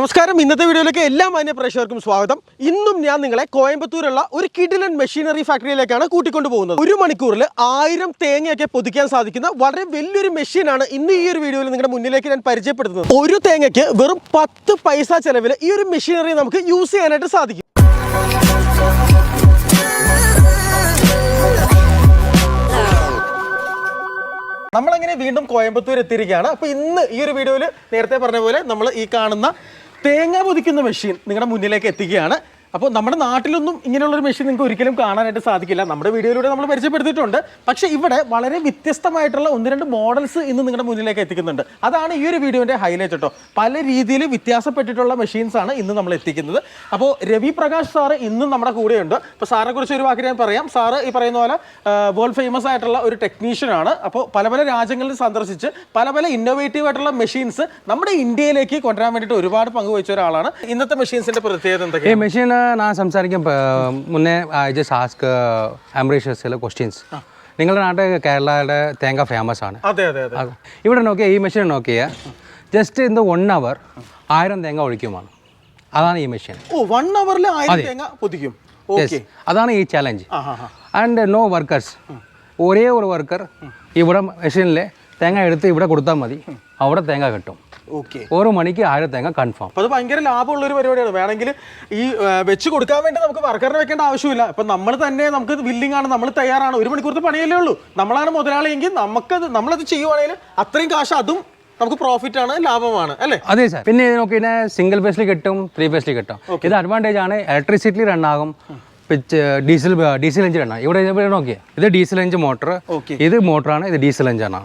നമസ്കാരം. ഇന്നത്തെ വീഡിയോയിലേക്ക് എല്ലാ മാന്യ പ്രേക്ഷകർക്കും സ്വാഗതം. ഇന്നും ഞാൻ നിങ്ങളെ കോയമ്പത്തൂരുള്ള ഒരു കിഡിലൻ മെഷീനറി ഫാക്ടറിയിലേക്കാണ് കൂട്ടിക്കൊണ്ടു പോകുന്നത്. ഒരു മണിക്കൂറിൽ ആയിരം തേങ്ങയൊക്കെ പൊതിക്കാൻ സാധിക്കുന്ന വളരെ വലിയൊരു മെഷീനാണ് ഇന്ന് ഈ ഒരു വീഡിയോയിൽ നിങ്ങളുടെ മുന്നിലേക്ക് ഞാൻ പരിചയപ്പെടുത്തുന്നത്. ഒരു തേങ്ങയ്ക്ക് വെറും പത്ത് പൈസ ചെലവിൽ ഈ ഒരു മെഷീനറി നമുക്ക് യൂസ് ചെയ്യാനായിട്ട് സാധിക്കും. നമ്മളങ്ങനെ വീണ്ടും കോയമ്പത്തൂർ എത്തിയിരിക്കുകയാണ്. അപ്പോൾ ഇന്ന് ഈ ഒരു വീഡിയോയിൽ നേരത്തെ പറഞ്ഞ പോലെ നമ്മൾ ഈ കാണുന്ന തേങ്ങ പൊതിക്കുന്ന മെഷീൻ നിങ്ങളുടെ മുന്നിലേക്ക് എത്തിക്കുകയാണ്. അപ്പോൾ നമ്മുടെ നാട്ടിലൊന്നും ഇങ്ങനെയുള്ളൊരു മെഷീൻ നിങ്ങൾക്ക് ഒരിക്കലും കാണാനായിട്ട് സാധിക്കില്ല. നമ്മുടെ വീഡിയോയിലൂടെ നമ്മൾ പരിചയപ്പെടുത്തിയിട്ടുണ്ട്. പക്ഷേ ഇവിടെ വളരെ വ്യത്യസ്തമായിട്ടുള്ള ഒന്ന് രണ്ട് മോഡൽസ് ഇന്ന് നിങ്ങളുടെ മുന്നിലേക്ക് എത്തിക്കുന്നുണ്ട്. അതാണ് ഈ ഒരു വീഡിയോന്റെ ഹൈലൈറ്റ് കേട്ടോ പല രീതിയിൽ വ്യത്യാസപ്പെട്ടിട്ടുള്ള മെഷീൻസ് ആണ് ഇന്ന് നമ്മൾ എത്തിക്കുന്നത്. അപ്പോൾ രവി പ്രകാശ് സാറ് ഇന്നും നമ്മുടെ കൂടെയുണ്ട്. അപ്പോൾ സാറിനെ കുറിച്ച് ഒരു വാക്ക് ഞാൻ പറയാം. സാറ് ഈ പറയുന്ന പോലെ വേൾഡ് ഫേമസ് ആയിട്ടുള്ള ഒരു ടെക്നീഷ്യനാണ് അപ്പോൾ പല പല രാജ്യങ്ങളിൽ സന്ദർശിച്ച് പല പല ഇന്നോവേറ്റീവ് ആയിട്ടുള്ള മെഷീൻസ് നമ്മുടെ ഇന്ത്യയിലേക്ക് കൊണ്ടുവരാൻ വേണ്ടിയിട്ട് ഒരുപാട് പങ്കുവച്ച ഒരാളാണ്. ഇന്നത്തെ മെഷീൻസിന്റെ പ്രത്യേകത എന്തൊക്കെയാണ്? മെഷീൻ ഞാൻ സംസാരിക്കാൻ മുന്നേ ഐ ജസ്റ്റ് ആസ്ക് അംബരീഷ് ചില ക്വസ്റ്റ്യൻസ് നിങ്ങളുടെ നാട്ടിൽ കേരളയുടെ തേങ്ങ ഫേമസ് ആണ്. അതെ അതെ ഇവിടെ നോക്കിയ ഈ മെഷീൻ നോക്കിയ ജസ്റ്റ് ഇന്ന് വൺ അവർ ആയിരം തേങ്ങ ഒഴിക്കുമാണ് അതാണ് ഈ മെഷീൻ ഓ വൺ അവറിൽ ആയിരം തേങ്ങ പൊതിക്കും. അതാണ് ഈ ചാലഞ്ച് ആൻഡ് നോ വർക്കേഴ്സ് ഒരേ ഒരു വർക്കർ ഇവിടെ മെഷീനിൽ തേങ്ങ എടുത്ത് ഇവിടെ കൊടുത്താൽ മതി. അവിടെ തേങ്ങ കിട്ടും. ഓക്കെ. ഒരു മണിക്ക് ആയിരം തേങ്ങ കൺഫേം അപ്പൊ അത് ഭയങ്കര ലാഭമുള്ള ഒരു പരിപാടിയാണ്. വേണമെങ്കിൽ ഈ വെച്ച് കൊടുക്കാൻ വേണ്ടി നമുക്ക് വർക്കറിനെ വെക്കേണ്ട ആവശ്യമില്ല. ഇപ്പൊ നമ്മൾ തന്നെ നമുക്ക് വില്ലിംഗ് ആണ് നമ്മൾ തയ്യാറാണ്. ഒരു മണിക്കൂർത്തെ പണിയല്ലേ ഉള്ളൂ. നമ്മളാണ് മുതലാളിയെങ്കിൽ നമുക്ക് നമ്മളത് ചെയ്യുവാണെങ്കിൽ അത്രയും കാശ് അതും നമുക്ക് പ്രോഫിറ്റ് ആണ് ലാഭമാണ്. അല്ലേ? അതെ സാർ പിന്നെ നോക്കി സിംഗിൾ ഫേസിൽ കിട്ടും ത്രീ ഫേസിൽ കിട്ടും. ഇത് അഡ്വാന്റേജ് ആണ്. ഇലക്ട്രിസിറ്റി റൺ ആകും. ഡീസൽ ഡീസൽ എഞ്ചിൻ ആണ്. ഇവിടെ ഇവിടെ നോക്കിയ. ഇത് ഡീസൽ എഞ്ചിൻ മോട്ടർ. ഇത് മോട്ടറാണ് ഇത് ഡീസൽ എഞ്ചിനാണ്.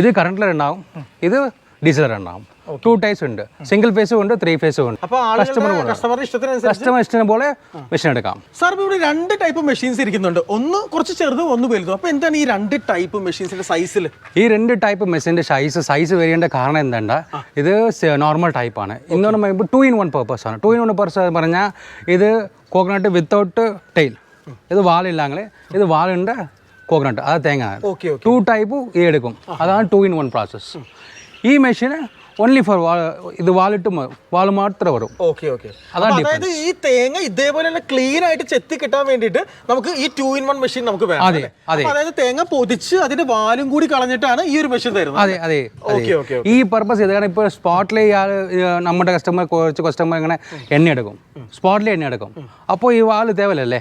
ഇത് കറണ്ടിൽ ഉണ്ടാവും. ഇത് ഡീസൽ ഉണ്ടാവും. ടു ടൈപ്സ് ഉണ്ട്. സിംഗിൾ ഫേസും ഉണ്ട് ത്രീ ഫേസും ഉണ്ട്. കസ്റ്റമർ കസ്റ്റമർ ഇഷ്ടത്തിന് പോലെ മെഷീൻ എടുക്കാം. സാർ ഇവിടെ രണ്ട് ടൈപ്പ് മെഷീൻസ് ഇരിക്കുന്നുണ്ട്. ഒന്ന് കുറച്ച് ചെറുത് ഒന്ന് വലുതും. അപ്പൊ എന്താണ് ഈ രണ്ട് ടൈപ്പ് മെഷീൻസിന്റെ സൈസിൽ ഈ രണ്ട് ടൈപ്പ് മെഷീന്റെ സൈസ് സൈസ് വരേണ്ട കാരണം എന്താണ് ഇത് നോർമൽ ടൈപ്പാണ് ഇന്നൊന്ന് ടു ഇൻ വൺ പർപ്പസ് ആണ്. ടു ഇൻ വൺ പർപ്പസ് പറഞ്ഞാൽ ഇത് കോക്കനട്ട് വിത്തൗട്ട് ടെയിൽ ഇത് വാലില്ലെങ്കിൽ ഇത് വാലുണ്ട് കോക്കനട്ട് അത് തേങ്ങ. ഓക്കെ ഓക്കെ ടു ടൈപ്പ് ഈ എടുക്കും. അതാണ് ടു ഇൻ വൺ പ്രോസസ് ഈ മെഷീന് ഓൺലി ഫോർ ഇത് വാലിട്ട് വാൾ മാത്രമേ വരും. ഓക്കെ ഓക്കെ അതായത് ഈ തേങ്ങ ഇതേപോലെ തന്നെ ക്ലീൻ ആയിട്ട് ചെത്തി കിട്ടാൻ വേണ്ടിയിട്ട് നമുക്ക് ഈ ടു ഇൻ വൺ മെഷീൻ നമുക്ക് വേണം അതെ? അതെ. അതായത് തേങ്ങ പൊതിച്ച് അതിന്റെ വാലും കൂടി കളഞ്ഞിട്ടാണ് ഈ ഒരു മെഷീൻ തരുന്നത് അതെ അതെ ഓക്കെ ഓക്കെ ഈ പർപ്പസ് ഇത് കാരണം ഇപ്പോൾ സ്പോട്ടിലെ നമ്മുടെ കസ്റ്റമർ കുറച്ച് കസ്റ്റമർ ഇങ്ങനെ എണ്ണ എടുക്കും. സ്പോട്ടിലെ എണ്ണ എടുക്കും. അപ്പോൾ ഈ വാൽ തേവലല്ലേ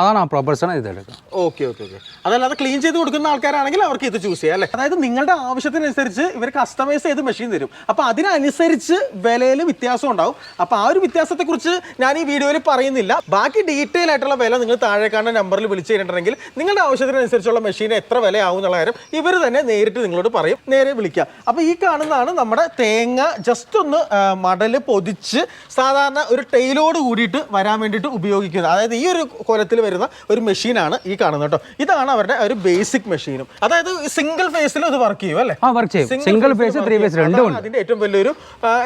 അതാണ് ആ പ്രോപ്പർസാണ് ഇത് എടുക്കുക ഓക്കെ ഓക്കെ ഓക്കെ അതല്ലാതെ ക്ലീൻ ചെയ്ത് കൊടുക്കുന്ന ആൾക്കാരാണെങ്കിൽ അവർക്ക് ഇത് ചൂസ് ചെയ്യാം അല്ലേ? അതായത് നിങ്ങളുടെ ആവശ്യത്തിനനുസരിച്ച് ഇവർ കസ്റ്റമൈസ് ചെയ്ത് മെഷീൻ തരും. അപ്പൊ അതിനനുസരിച്ച് വിലയിൽ വ്യത്യാസം ഉണ്ടാവും. അപ്പൊ ആ ഒരു വ്യത്യാസത്തെക്കുറിച്ച് ഞാൻ ഈ വീഡിയോയിൽ പറയുന്നില്ല. ബാക്കി ഡീറ്റെയിൽ ആയിട്ടുള്ള വില നിങ്ങൾ താഴെ കാണുന്ന നമ്പറിൽ വിളിച്ചു കഴിഞ്ഞിട്ടുണ്ടെങ്കിൽ നിങ്ങളുടെ ആവശ്യത്തിനനുസരിച്ചുള്ള മെഷീൻ എത്ര വില ആവും എന്നുള്ള കാര്യം ഇവർ തന്നെ നേരിട്ട് നിങ്ങളോട് പറയും. നേരെ വിളിക്കുക. അപ്പൊ ഈ കാണുന്നതാണ് നമ്മുടെ തേങ്ങ ജസ്റ്റ് ഒന്ന് മടൽ മടൽ പൊതിച്ച് സാധാരണ ഒരു ടൈലോട് കൂടിയിട്ട് വരാൻ വേണ്ടിയിട്ട് ഉപയോഗിക്കുന്നത്. അതായത് ഈ ഒരു കൊലത്തിൽ വരുന്ന ഒരു മെഷീനാണ് ഈ കാണുന്നത് കേട്ടോ. ഇതാണ് അവരുടെ ഒരു ബേസിക് മെഷീനും അതായത് സിംഗിൾ ഫേസിൽ ഇത് വർക്ക് ചെയ്യും അല്ലേ? വർക്ക് ചെയ്യും. സിംഗിൾ ഫേസ് ത്രീ ഫേസ് രണ്ടും അതിന്റെ ഏറ്റവും വലിയൊരു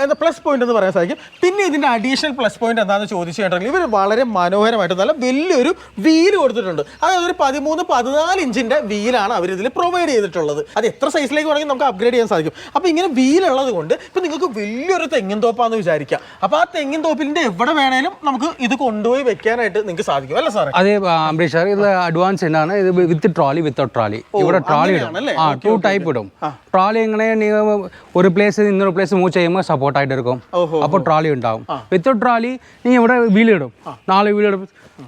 എന്താ പ്ലസ് പോയിന്റ് എന്ന് പറയാൻ സാധിക്കും. പിന്നെ ഇതിന്റെ അഡീഷണൽ പ്ലസ് പോയിന്റ് എന്താണെന്ന് ചോദിച്ചു കഴിഞ്ഞിട്ടുണ്ടെങ്കിൽ ഇവർ വളരെ മനോഹരമായിട്ട് നല്ല വലിയൊരു വീൽ കൊടുത്തിട്ടുണ്ട്. അതായത് ഒരു പതിമൂന്ന് പതിനാല് ഇഞ്ചിന്റെ വീലാണ് അവർ ഇതിൽ പ്രൊവൈഡ് ചെയ്തിട്ടുള്ളത്. അത് എത്ര സൈസിലേക്ക് വേണമെങ്കിൽ നമുക്ക് അപ്ഗ്രേഡ് ചെയ്യാൻ സാധിക്കും. അപ്പോൾ ഇങ്ങനെ വീലുള്ളത് കൊണ്ട് ഇപ്പൊ നിങ്ങൾക്ക് വലിയൊരു തെങ്ങിൻ തോപ്പാന്ന് വിചാരിക്കാം. അപ്പോൾ ആ തെങ്ങിൻ തോപ്പിന്റെ എവിടെ വേണേലും നമുക്ക് ഇത് കൊണ്ടുപോയി വെക്കാനായിട്ട് നിങ്ങൾക്ക് സാധിക്കും. അല്ല സാറേ? അതെ അംബരീഷ് സാർ ഇത് അഡ്വാൻസ് എന്നാണ് ഇത് വിത്ത് ട്രോളി വിത്തൗട്ട് ട്രോളി. ഇവിടെ ട്രോളി ഇടും? ആ ടു ടൈപ്പ് ഇടും. ട്രോളി എങ്ങനെ ഒരു പ്ലേസ് ഇന്നൊരു പ്ലേസ് മൂവ് ചെയ്യുമ്പോൾ സപ്പോർട്ട് ആയിട്ട് എടുക്കും. അപ്പോൾ ട്രോളി ഉണ്ടാവും. വിത്തൗട്ട് ട്രോളി നീ ഇവിടെ വീലിടും നാല് വീലിടും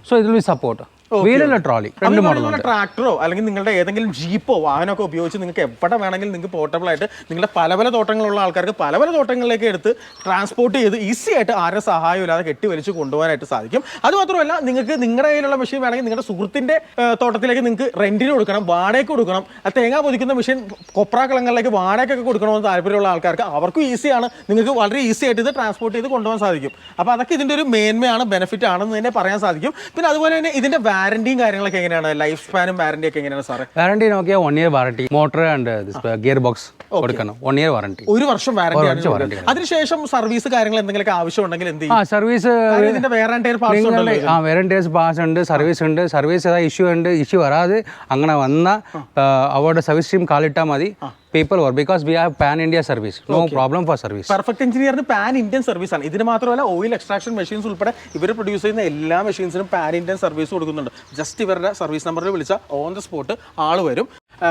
സോ ഇതിൽ സപ്പോർട്ട് വീലല്ല ട്രോളി. രണ്ട് മോഡൽ ട്രാക്ടറോ അല്ലെങ്കിൽ നിങ്ങളുടെ ഏതെങ്കിലും ജീപ്പോ വാഹനമൊക്കെ ഉപയോഗിച്ച് നിങ്ങൾക്ക് എവിടെ വേണമെങ്കിലും നിങ്ങൾക്ക് പോർട്ടബിൾ ആയിട്ട് നിങ്ങളുടെ പല പല തോട്ടങ്ങളുള്ള ആൾക്കാർക്ക് പല പല തോട്ടങ്ങളിലേക്ക് എടുത്ത് ട്രാൻസ്പോർട്ട് ചെയ്ത് ഈസി ആയിട്ട് ആരെ സഹായം ഇല്ലാതെ കെട്ടി വലിച്ച് കൊണ്ടുപോകാനായിട്ട് സാധിക്കും. അത് മാത്രമല്ല നിങ്ങൾക്ക് നിങ്ങളുടെ കയ്യിലുള്ള മെഷീൻ വേണമെങ്കിൽ നിങ്ങളുടെ സുഹൃത്തിന്റെ തോട്ടത്തിലേക്ക് നിങ്ങൾക്ക് റെന്റിന് കൊടുക്കണം വാടകയ്ക്ക് കൊടുക്കണം ആ തേങ്ങ പൊതിക്കുന്ന മെഷീൻ കൊപ്രാക്കളങ്ങളിലേക്ക് വാടകയ്ക്കൊക്കെ കൊടുക്കണമെന്ന് താല്പര്യമുള്ള ആൾക്കാർക്ക് അവർക്കും ഈസിയാണ് നിങ്ങൾക്ക് വളരെ ഈസി ആയിട്ട് ഇത് ട്രാൻസ്പോർട്ട് ചെയ്ത് കൊണ്ടുപോകാൻ സാധിക്കും. അപ്പോൾ അതൊക്കെ ഇതിന്റെ ഒരു മേന്മയാണ് ബെനിഫിറ്റ് ആണെന്ന് തന്നെ പറയാൻ സാധിക്കും. പിന്നെ അതുപോലെ തന്നെ ഇതിന്റെ വാറന്റിയും കാര്യങ്ങളൊക്കെ എങ്ങനെയാണ്? ലൈഫ് സ്പാനും വാറന്റി ഒക്കെ എങ്ങനെയാണ് സാറേ? വാറണ്ടി നോക്കിയാൽ one year warranty motor and gear box കൊടുക്കണം. വൺ ഇയർ വാറണ്ടി ഒരു വർഷം വാറന്റി അതിനുശേഷം സർവീസ് കാര്യങ്ങൾ എന്തെങ്കിലും ആവശ്യം ഉണ്ടെങ്കിൽ എന്ത് ചെയ്യും? സർവീസ് കാര്യം ഇതിന്റെ വേറെ ആ വാറണ്ടീസ് പാസ് ഉണ്ട് സർവീസ് ഉണ്ട് സർവീസ് ഏതാ ഇഷ്യൂ ഉണ്ട് ഇഷ്യൂ വരാതെ അങ്ങനെ വന്ന അവരുടെ സർവീസ് ടീം കാലിട്ടാൽ മതി. People were because we have pan India service no problem for service perfect എഞ്ചിനീയറിന് pan Indian service ആണ്. ഇതിന് മാത്രമല്ല ഓയിൽ എക്സ്ട്രാക്ഷൻ മെഷീൻസ് ഉൾപ്പെടെ ഇവർ പ്രൊഡ്യൂസ് ചെയ്യുന്ന എല്ലാ മെഷീൻസിനും പാൻ ഇന്ത്യൻ സർവീസ് കൊടുക്കുന്നുണ്ട്. ജസ്റ്റ് ഇവരുടെ സർവീസ് നമ്പറിൽ വിളിച്ചാൽ ഓൺ ദ സ്പോട്ട് ആൾ വരും.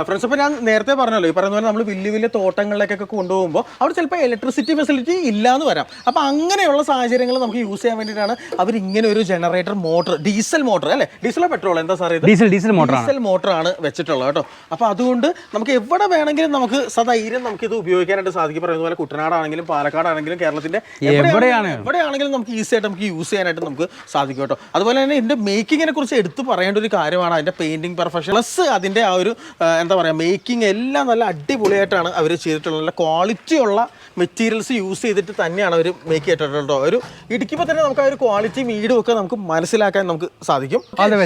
ഫ്രണ്ട്സ് അപ്പോൾ ഞാൻ നേരത്തെ പറഞ്ഞല്ലോ ഈ പറയുന്ന പോലെ നമ്മൾ വലിയ വലിയ തോട്ടങ്ങളിലേക്കൊക്കെ കൊണ്ടുപോകുമ്പോൾ അവിടെ ചിലപ്പോൾ ഇലക്ട്രിസിറ്റി ഫെസിലിറ്റി ഇല്ലാന്ന് വരാം. അപ്പോൾ അങ്ങനെയുള്ള സാഹചര്യങ്ങൾ നമുക്ക് യൂസ് ചെയ്യാൻ വേണ്ടിയിട്ടാണ് അവർ ഇങ്ങനെ ഒരു ജനറേറ്റർ മോട്ടർ ഡീസൽ മോട്ടർ അല്ലേ? ഡീസലോ പെട്രോൾ എന്താ sir diesel diesel motor. Diesel മോട്ടറാണ് വെച്ചിട്ടുള്ളത് കേട്ടോ. അപ്പോൾ അതുകൊണ്ട് നമുക്ക് എവിടെ വേണമെങ്കിലും നമുക്ക് സധൈര്യം നമുക്ക് ഇത് ഉപയോഗിക്കാനായിട്ട് സാധിക്കും. പറയുന്ന പോലെ കുട്ടനാടാണെങ്കിലും പാലക്കാടാണെങ്കിലും കേരളത്തിന്റെ എവിടെയാണ്? എവിടെയാണെങ്കിലും നമുക്ക് ഈസി ആയിട്ട് നമുക്ക് യൂസ് ചെയ്യാനായിട്ട് നമുക്ക് സാധിക്കും കേട്ടോ. അതുപോലെ തന്നെ ഇതിന്റെ മേക്കിങ്ങിനെ കുറിച്ച് എടുത്തു പറയേണ്ട ഒരു കാര്യമാണ് അതിന്റെ പെയിന്റിംഗ് പെർഫെക്ഷൻ പ്ലസ് അതിന്റെ ആ ഒരു എന്താ പറയുക മേക്കിംഗ് എല്ലാം നല്ല അടിപൊളിയായിട്ടാണ് അവർ ചെയ്തിട്ടുള്ളത്. നല്ല ക്വാളിറ്റി ഉള്ള മെറ്റീരിയൽസ് യൂസ് ചെയ്തിട്ട് തന്നെയാണ് അവർ മേക്ക് ചെയ്തിട്ടുള്ളത് ഒരു ഇടിക്കുമ്പോൾ തന്നെ നമുക്ക് ആ ഒരു ക്വാളിറ്റി മീഡും ഒക്കെ നമുക്ക് മനസ്സിലാക്കാൻ നമുക്ക് സാധിക്കും.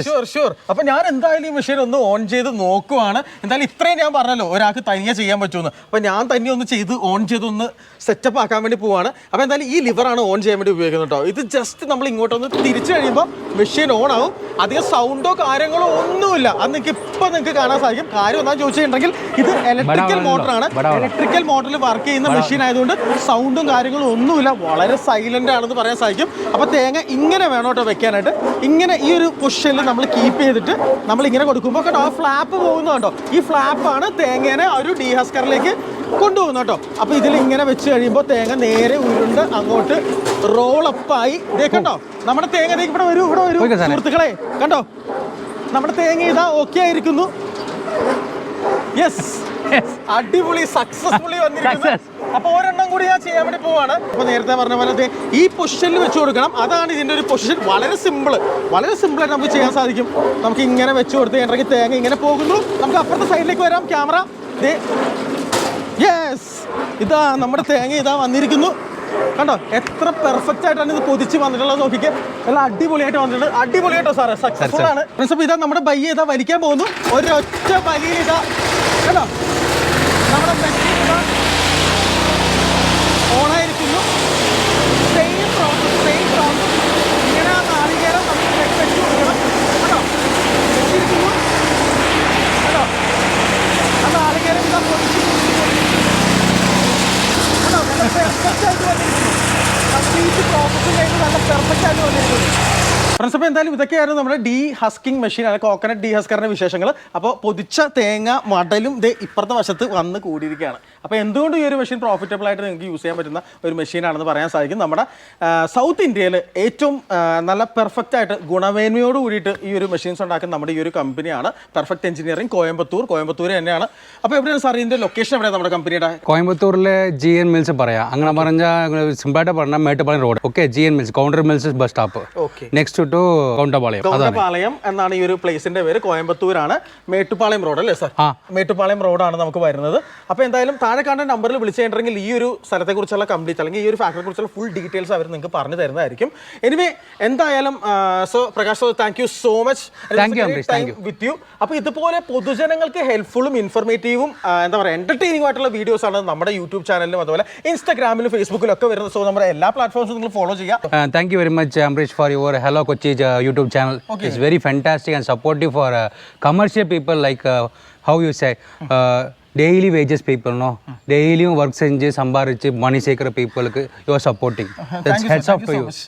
ഷുവർ ഷുവർ അപ്പൊ ഞാൻ എന്തായാലും ഈ മെഷീൻ ഒന്ന് ഓൺ ചെയ്ത് നോക്കുവാണ്. എന്തായാലും ഇത്രയും ഞാൻ പറഞ്ഞല്ലോ. ഒരാൾക്ക് തനിയെ ചെയ്യാൻ പറ്റുമെന്ന്. അപ്പോൾ ഞാൻ തന്നെ ഒന്ന് ചെയ്ത് ഓൺ ചെയ്തൊന്ന് സെറ്റപ്പ് ആക്കാൻ വേണ്ടി പോവാണ്. അപ്പോൾ എന്തായാലും ഈ ലിവറാണ് ഓൺ ചെയ്യാൻ വേണ്ടി ഉപയോഗിക്കുന്നത് കേട്ടോ ഇത് ജസ്റ്റ് നമ്മൾ ഇങ്ങോട്ടൊന്ന് തിരിച്ചു കഴിയുമ്പോൾ മെഷീൻ ഓൺ ആവും. അധികം സൗണ്ടോ കാര്യങ്ങളോ ഒന്നുമില്ല. അത് നിങ്ങൾക്ക് ഇപ്പം നിങ്ങൾക്ക് കാണാൻ സാധിക്കും. കാര്യം എന്താ ചോദിച്ചിട്ടുണ്ടെങ്കിൽ ഇത് ഇലക്ട്രിക്കൽ മോട്ടറാണ് ഇലക്ട്രിക്കൽ മോട്ടറിൽ വർക്ക് ചെയ്യുന്ന മെഷീൻ ആയതുകൊണ്ട് സൗണ്ടും കാര്യങ്ങളും ഒന്നുമില്ല. വളരെ സൈലന്റ് ആണെന്ന് പറയാൻ സാധിക്കും. അപ്പോൾ തേങ്ങ ഇങ്ങനെ വേണം കേട്ടോ വെക്കാനായിട്ട്. ഇങ്ങനെ ഈ ഒരു പൊസിഷനിൽ നമ്മൾ കീപ്പ് ചെയ്തിട്ട് നമ്മൾ ഇങ്ങനെ കൊടുക്കുമ്പോൾ കേട്ടോ ആ ഫ്ലാപ്പ് പോകുന്നുണ്ടോ ഈ ഫ്ലാപ്പാണ് തേങ്ങേനെ ഒരു ഒരു ഡീഹസ്കറിലേക്ക് കൊണ്ടുപോകുന്നു കേട്ടോ. അപ്പൊ ഇതിൽ ഇങ്ങനെ വെച്ച് കഴിയുമ്പോൾ തേങ്ങ നേരെ ഉരുണ്ട് അങ്ങോട്ട് റോളപ്പായി. ഇതേ കണ്ടോ? നമ്മുടെ തേങ്ങ ഇവിടെ വരൂ ഇവിടെ വരൂ സുഹൃത്തുക്കളെ. കണ്ടോ? നമ്മുടെ തേങ്ങ ഇതാ ഓക്കെ ആയിരിക്കുന്നു. യെസ് അടിപൊളി സക്സസ്ഫുള്ളി വന്നിരിക്കുന്നു. അപ്പൊ ഒരെണ്ണം കൂടി ഞാൻ ചെയ്യാൻ വേണ്ടി പോവാണ്. അപ്പൊ നേരത്തെ പറഞ്ഞ പോലെ ഈ പൊസിഷനിൽ വെച്ച് കൊടുക്കണം. അതാണ് ഇതിന്റെ ഒരു പൊസിഷൻ വളരെ സിമ്പിൾ വളരെ സിമ്പിൾ ആയിട്ട് നമുക്ക് ചെയ്യാൻ സാധിക്കും. നമുക്ക് ഇങ്ങനെ വെച്ച് കൊടുത്ത് കഴിഞ്ഞിട്ടുണ്ടെങ്കിൽ തേങ്ങ ഇങ്ങനെ പോകുന്നു. നമുക്ക് അപ്പുറത്തെ സൈഡിലേക്ക് വരാം. ക്യാമറ യെസ് ഇതാ നമ്മുടെ തേങ്ങ ഇതാ വന്നിരിക്കുന്നു. കണ്ടോ? എത്ര പെർഫെക്റ്റ് ആയിട്ടാണ് ഇത് പൊതിച്ച് വന്നിട്ടുള്ളത് നോക്കിക്കേ. എല്ലാം അടിപൊളിയായിട്ട് വന്നിട്ടുണ്ട്. അടിപൊളിയായിട്ടോ സാറേ? സക്സസ്ഫുൾ ആണ്. പ്രിൻസിപ്പ് ഇതാ നമ്മുടെ ബൈ ഇതാ വലിക്കാൻ പോകുന്നു. ഒരൊറ്റ വലിയിൽ ഇതാ. കണ്ടോ? നമ്മുടെ മെഷീൻ ഇതാ ഓണായിരിക്കുന്നു സെയിം പ്രോസസ് സെയിം പ്രോസസ് ഇങ്ങനെ ആ നാളികേരം നമുക്ക് വെച്ച് വെച്ച് കൊടുക്കണം കേട്ടോ വെച്ചിരിക്കുന്നു കേട്ടോ ആ നാളികേരം ഇതാ പൊടിച്ച് പൊടിച്ച് പൊടിച്ച് കേട്ടോ നല്ല പെർഫെക്റ്റ് ആയിട്ട് വന്നിരിക്കുന്നു കംപ്ലീറ്റ് പ്രോസസ്സും കഴിഞ്ഞ് നല്ല പെർഫെക്റ്റ് ആയിട്ട് വന്നിരിക്കുന്നു ഫ്രണ്ട്സ് അപ്പോൾ എന്തായാലും ഇതൊക്കെയായിരുന്നു നമ്മുടെ ഡി ഹസ്കിംഗ് മെഷീൻ അല്ലെങ്കിൽ കോക്കനട്ട് ഡി ഹസ്കറിന്റെ വിശേഷങ്ങൾ അപ്പോൾ പൊതിച്ച തേങ്ങ മടലും ദേ ഇപ്പുറത്തെ വശത്ത് വന്ന് കൂടിയിരിക്കുകയാണ്. അപ്പോൾ എന്തുകൊണ്ട് ഈ ഒരു മെഷീൻ പ്രോഫിറ്റബിൾ ആയിട്ട് നിങ്ങൾക്ക് യൂസ് ചെയ്യാൻ പറ്റുന്ന ഒരു മെഷീനാണെന്ന് പറയാൻ സാധിക്കും? നമ്മുടെ സൗത്ത് ഇന്ത്യയിൽ ഏറ്റവും നല്ല പെർഫെക്റ്റ് ആയിട്ട് ഗുണമേന്മയോട് കൂടിയിട്ട് ഈ ഒരു മെഷീൻസ് ഉണ്ടാക്കുന്ന നമ്മുടെ ഈ ഒരു കമ്പനിയാണ് പെർഫെക്റ്റ് എഞ്ചിനീയറിംഗ് കോയമ്പത്തൂർ കോയമ്പത്തൂർ തന്നെയാണ്. അപ്പോൾ എവിടെയാണ് സാർ ഇതിന്റെ ലൊക്കേഷൻ എവിടെയാണ് നമ്മുടെ കമ്പനിയുടെ കോയമ്പത്തൂരിലെ ജി എൻ മിൽസ് പറയാം. അങ്ങനെ പറഞ്ഞാൽ സിമ്പിളായിട്ട് പറഞ്ഞാൽ Mettupalli road okay G N mills counter mills bus stop okay next to Kavundampalayam അതാണ്. കൗണ്ടപാളയം എന്നാണ് ഈ ഒരു പ്ലേസിന്റെ പേര്. കോയമ്പത്തൂരാണ്. മേട്ടുപാളയം റോഡ് അല്ലേ സാർ. മേട്ടുപാളയം റോഡാണ് നമുക്ക് വരുന്നത്. അപ്പോൾ എന്തായാലും താഴെ കാണുന്ന നമ്പറിൽ വിളിച്ചു കഴിഞ്ഞിട്ടുണ്ടെങ്കിൽ ഈ ഒരു സ്ഥലത്തെക്കുറിച്ചുള്ള കംപ്ലീറ്റ് അല്ലെങ്കിൽ ഈ ഒരു ഫാക്ടറിയെ കുറിച്ചുള്ള ഫുൾ ഡീറ്റെയിൽസ് അവർ നിങ്ങൾക്ക് പറഞ്ഞു തരുന്നതായിരിക്കും. എനിവേ എന്തായാലും so Prakash so thank you so much Ambareesh. With you അപ്പോൾ ഇതുപോലെ പൊതുജനങ്ങൾക്ക് ഹെൽപ്ഫുള്ളും ഇൻഫർമേറ്റീവും എന്താ പറയുക എന്റർടൈനിങ് ആയിട്ടുള്ള വീഡിയോസ് ആണ് നമ്മുടെ യൂട്യൂബ് ചാനലിലും അതുപോലെ ഇൻസ്റ്റാഗ്രാമിലും ഫേസ്ബുക്കിലും ഒക്കെ വരുന്നത്. സോ നമ്മുടെ എല്ലാ പ്ലാറ്റ്ഫോംസും നിങ്ങൾ ഫോളോ ചെയ്യാം thank you very much for your hello Kochi's uh, YouTube channel. Okay. It's very fantastic and supportive for uh, commercial people like uh, how you say. Uh, daily wages people no டெய்லியும் work செஞ்சு சம்பாரிச்சு money சேர்க்குற பீப்புளுக்கு you are supporting heads heads of you